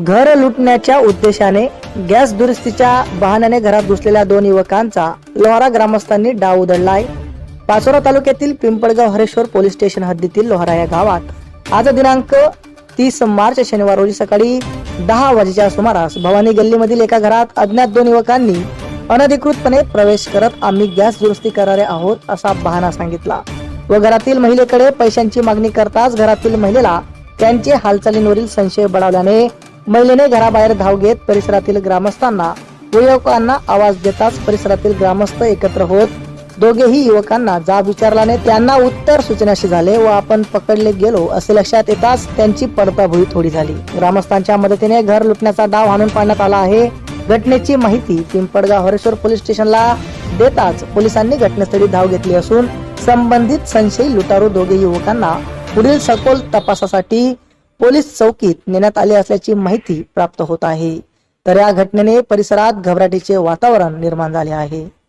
घर लुटण्याच्या उद्देशाने गॅस दुरुस्तीच्या बहाण्याने घरात घुसलेल्या दोन युवकांचा लोहारा ग्रामस्थांनी डाव उधळलाय पाचोरा तालुक्यातील पिंपळगाव हरेश्वर पोलीस स्टेशन हद्दीतील लोहारा या गावात आज दिनांक तीस मार्च शनिवार रोजी सकाळी दहा वाजेच्या सुमारास भवानी गल्लीमधील एका घरात अज्ञात दोन युवकांनी अनधिकृतपणे प्रवेश करत आम्ही गॅस दुरुस्ती करणारे आहोत असा बहाणा सांगितला. व घरातील महिलेकडे पैशांची मागणी करताच घरातील महिलेला त्यांचे हालचालींवरील संशय बळावल्याने महिलेने घराबाहेर धाव घेत परिसरातील ग्रामस्थांना व युवकांना आवाज देताच परिसरातील ग्रामस्थ एकत्र होत दोघेही युवकांना जाब विचारल्याने त्यांना उत्तर सूचनाशी झाले व आपण पकडले गेलो असे लक्षात येताच त्यांची पडताभुई थोडी झाली. ग्रामस्थांच्या मदतीने घर लुटण्याचा डाव हाणून पाडण्यात आला आहे. घटनेची माहिती पिंपळगाव हरेश्वर पोलीस स्टेशनला देताच पोलिसांनी घटनास्थळी धाव घेतली असून संबंधित संशयी लुटारू दोघे युवकांना पुढील सखोल तपासासाठी पोलीस चौकीत नेण्यात आले असल्याची माहिती प्राप्त होत आहे. तर या घटनेने परिसरात घबराटीचे वातावरण निर्माण झाले आहे.